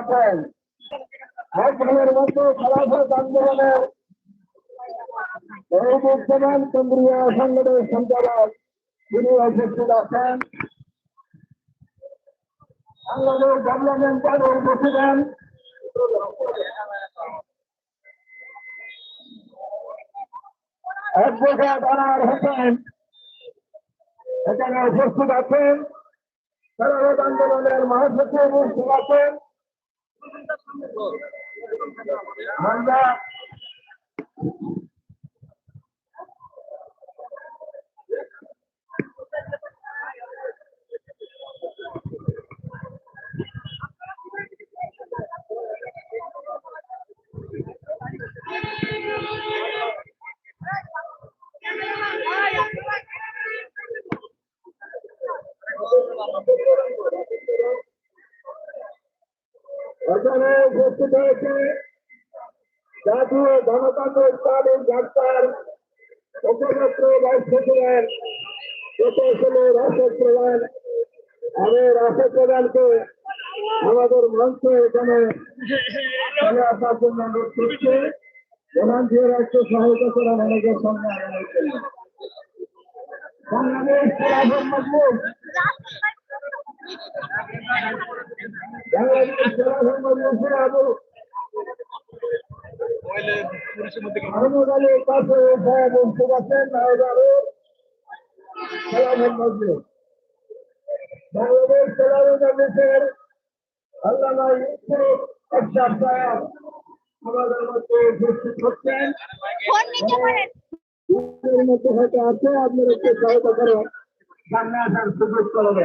আছেন। খেলাধুলা আন্দোলনের এই সংগঠনের সঞ্চালক আছেন। বাংলাদেশ পার্টির প্রেসিডেন্ট অ্যাডভোকেট আনার এখানে উপস্থিত আছেন। আন্দোলনের মহাসচিব উপস্থিত আছেন। আমরা উপস্থিত হয়েছে জাতীয় গণতান্ত্রিক পার্টির ডাক্তার মুখপাত্র ভাইস প্রকৌশলী রাশেদ প্রধান আমি রাশেদ প্রধানকে আমাদের মঞ্চ এখানে আসার জন্য অনুরোধ করছি প্রধান রাখতে সহায়তা করা অনেকের আগানোর জন্য বাংলাদেশ খেলাধুল মজবুত বাংলাদেশ খেলাধুল মজবুত আবু মাহমুদ আলীর কাছে সাহেব উপস্থিত আছেন নাহলে খেলাধুল মজবুত বাংলাদেশ খেলাধুল মজবুতের আল্লামা ইউসুফ আশরাফ সাহেব আমাদের মধ্যে উপস্থিত হচ্ছেন ফোন নিতে পারেন এর মধ্যে হয়তো আছে আপনারা একটু সুযোগ করে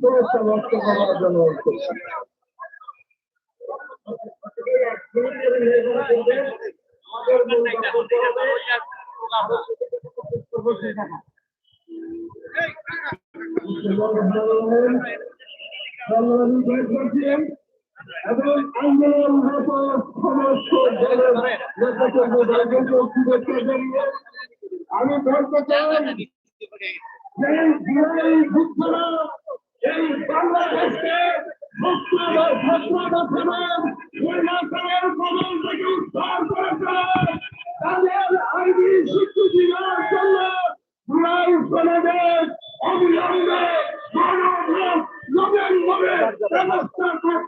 ব্যক্ত করার জন্য অনুরোধ হবে এবং আন্দোলনরত সমস্ত দলের নেতাকর্মীদের শুভেচ্ছা জানিয়ে আমি বলতে চাই এই বিরোধী যুদ্ধরা এই বাংলাদেশকে অবিলম্বে মানব নবেন ব্যবস্থা করতে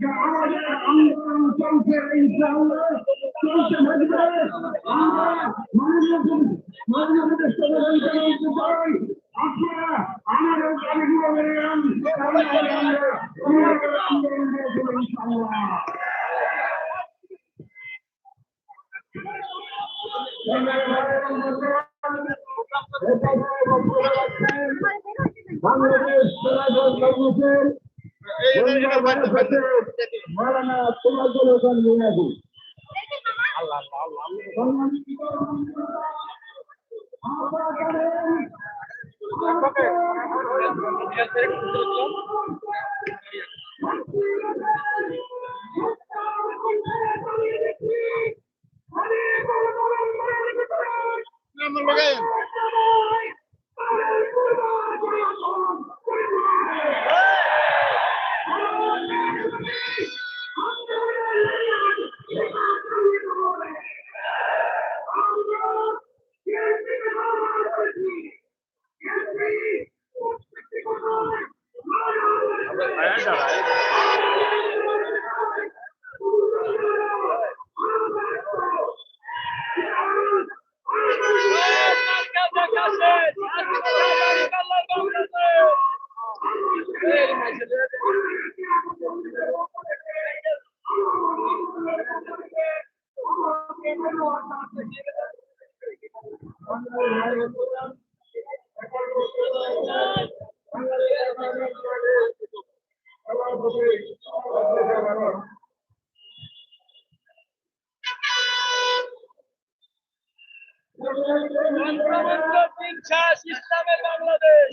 আমাদের আন্দোলন চলছে ইনশাআল্লাহ চলতে থাকবে আমরা মাননীয় মাননীয় বলতে চাই আপনারা আমাদের দাবিগুলো মেনে নেন আমরা আন্দোলন করব ইনশাআল্লাহ বাংলাদেশ কর্মসূচির মারানা তোমার জন্য ওখানে নিয়ে আসি আল্লাহ আল্লাহ। বিশ্বাস ইসলামের বাংলাদেশ।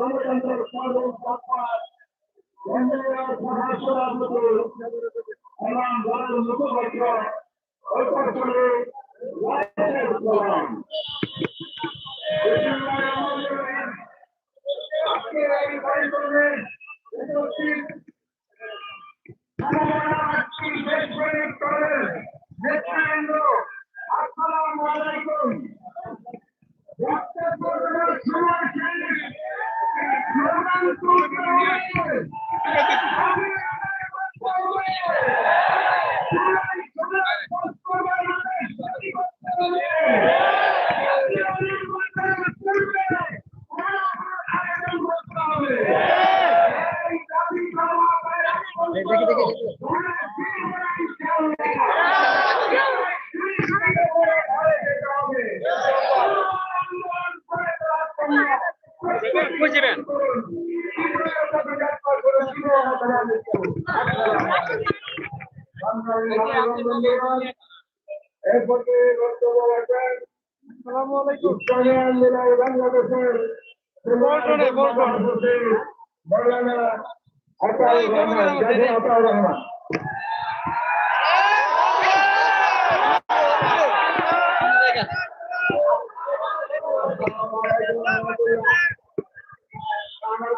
ভারতের মুখপাত্র ঐক্যে আজকের এই কার্যক্রমে উপস্থিত নেতৃবৃন্দ আসসালামু আলাইকুম বক্তব্য দেওয়ার সময় শেষ। স্লোগান তুলতে হবে। আমি দেখি দেখি বুঝবেন এরপরে বক্তব্য রাখেন উত্তরায়ণ জেলায় বাংলাদেশের বলটনে, বলটন। মৌলানা আতাউর রহমান জাজি আতাউর রহমান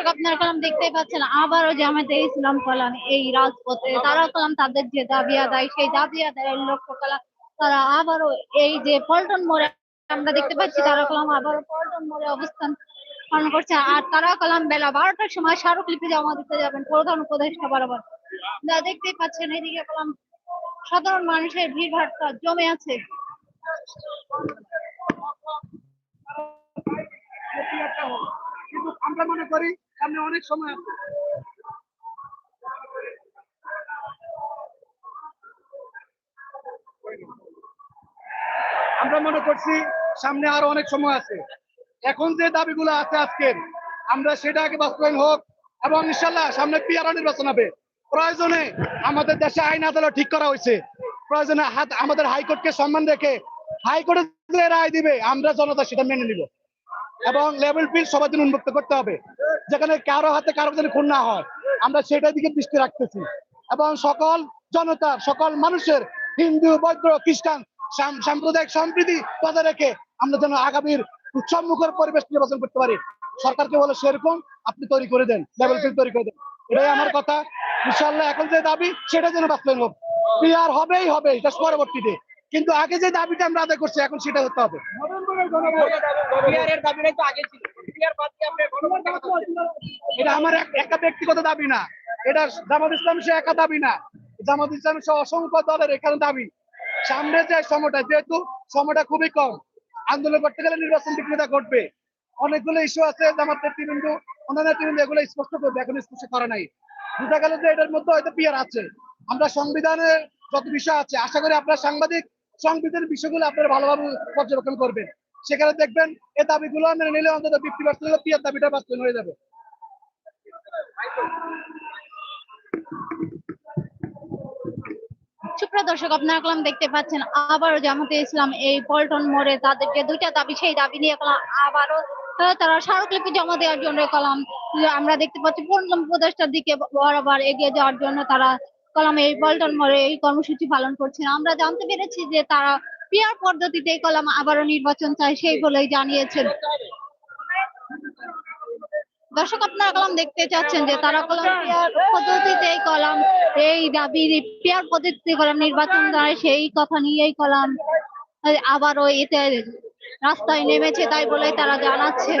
দর্শক আপনারা কলাম দেখতেই পাচ্ছেন, আবারও জামাতে ইসলাম কলাম এই রাজপথে। তারা কলাম তাদের যে দাবি আদায়, সেই দাবি আদায়ের লক্ষ্য কলা তারা আবারও এই যে পল্টন মোড়ে আমরা দেখতে পাচ্ছি, তারা কলাম আবারও পল্টন মোড়ে অবস্থান পালন করছে। আর তারা কলাম বেলা বারোটার সময় স্মারকলিপি জমা দিতে যাবেন প্রধান উপদেষ্টা বরাবর। আপনারা দেখতেই পাচ্ছেন, এদিকে কলাম সাধারণ মানুষের ভিড় ভাট্টা জমে আছে। কিন্তু আমরা মনে করি সামনে অনেক সময় আছে। আমরা মনে করছি সামনে আরও অনেক সময় আছে। এখন যে দাবিগুলো আছে আজকের, আমরা সেটা আগে বাস্তবায়ন হোক এবং ইনশাল্লাহ সামনে পিয়ারা নির্বাচন হবে। প্রয়োজনে আমাদের দেশে আইন আদালত ঠিক করা হয়েছে। প্রয়োজনে আমাদের হাইকোর্টকে সম্মান রেখে হাইকোর্টে রায় দিবে, আমরা জনতা সেটা মেনে নিব। এবং লেভেল ফিল্ড সবার জন্য উন্মুক্ত করতে হবে, যেখানে কারও হাতে কারও যেন খুন না হয়। আমরা সেটার দিকে দৃষ্টি রাখতেছি। এবং সকল জনতার সকল মানুষের হিন্দু, বৌদ্ধ, খ্রিস্টান সাম- সাম্প্রদায়িক সম্প্রীতি বজায় রেখে আমরা যেন আগামীর উৎসব মুখর পরিবেশ নির্বাচন করতে পারি। সরকারকে বলে সেরকম আপনি তৈরি করে দেন লেভেল ফিল্ড তৈরি করে দেন। এটাই আমার কথা। ইনশাল্লাহ এখন যে দাবি, সেটা যেন বাস্তবায়ন হোক। পিয়ার হবেই হবে এটা পরবর্তীতে। কিন্তু আগে যে দাবিটা আমরা আদায় করছি এখন সেটা হতে হবে। এটা আমার এক- একটা ব্যক্তিগত দাবি না। এটা জামাত ইসলাম সে একা দাবি না। জামাত ইসলাম সহ অসংখ্য দলের এখানে দাবি। সামনে যে সময়টা যেহেতু সময়টা খুবই কম আন্দোলন করতে গেলে নির্বাচন বিক্রেতা ঘটবে। অনেকগুলো ইস্যু আছে জামাত নেতৃবৃন্দ অন্যান্য নেতৃবৃন্দ এগুলো স্পষ্ট করবে এখন স্পষ্ট করা নাই। বোঝা গেল যে এটার মধ্যে হয়তো পিয়ার আছে। আমরা সংবিধানের যত বিষয় আছে আশা করি আপনার সাংবাদিক সংবিধানের বিষয়গুলো আপনারা ভালোভাবে পর্যবেক্ষণ করবেন। সেখানে দেখবেন এ দাবিগুলো মেনে নিলে অন্তত ফিফটি পার্সেন্ট পিয়ার দাবিটা বাস্তবায়ন হয়ে যাবে। সুপ্রিয় দর্শক, আপনারা কলাম দেখতে পাচ্ছেন আবারও জামাতে ইসলাম এই পল্টন মোড়ে তাদের যে দুইটা দাবি, সেই দাবি নিয়ে কলাম আবারও তারা স্মারকলিপি জমা দেওয়ার জন্য কলাম আমরা দেখতে পাচ্ছি। পূর্ণম প্রদেশটার দিকে বরাবর এগিয়ে যাওয়ার জন্য তারা কলাম এই পল্টন মোড়ে এই কর্মসূচি পালন করছেন। আমরা জানতে পেরেছি যে তারা পিয়ার পদ্ধতিতে কলাম আবারও নির্বাচন চায় সেই বলেই জানিয়েছেন। দর্শক, আপনারা কলাম দেখতে চাচ্ছেন যে তারা কলাম পেয়ার পদ্ধতিতে এই কলাম, এই দাবি পেয়ার পদ্ধতিতে কলাম নির্বাচন চায় সেই কথা নিয়েই কলাম আবারও এতে রাস্তায় নেমেছে তাই বলে তারা জানাচ্ছেন।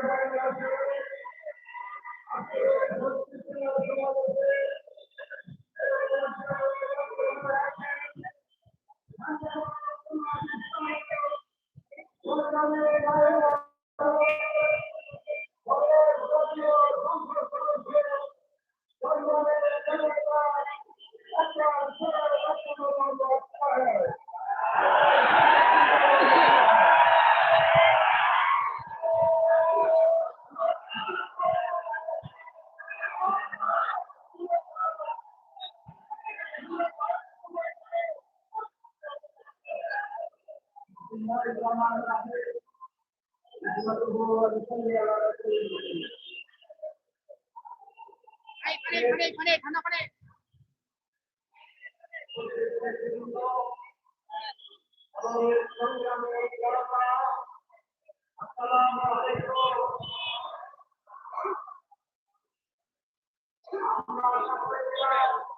সংক্ষিপ্ত সমাবেশে खड़े खड़े खड़े खाना खड़े আমরা সকলে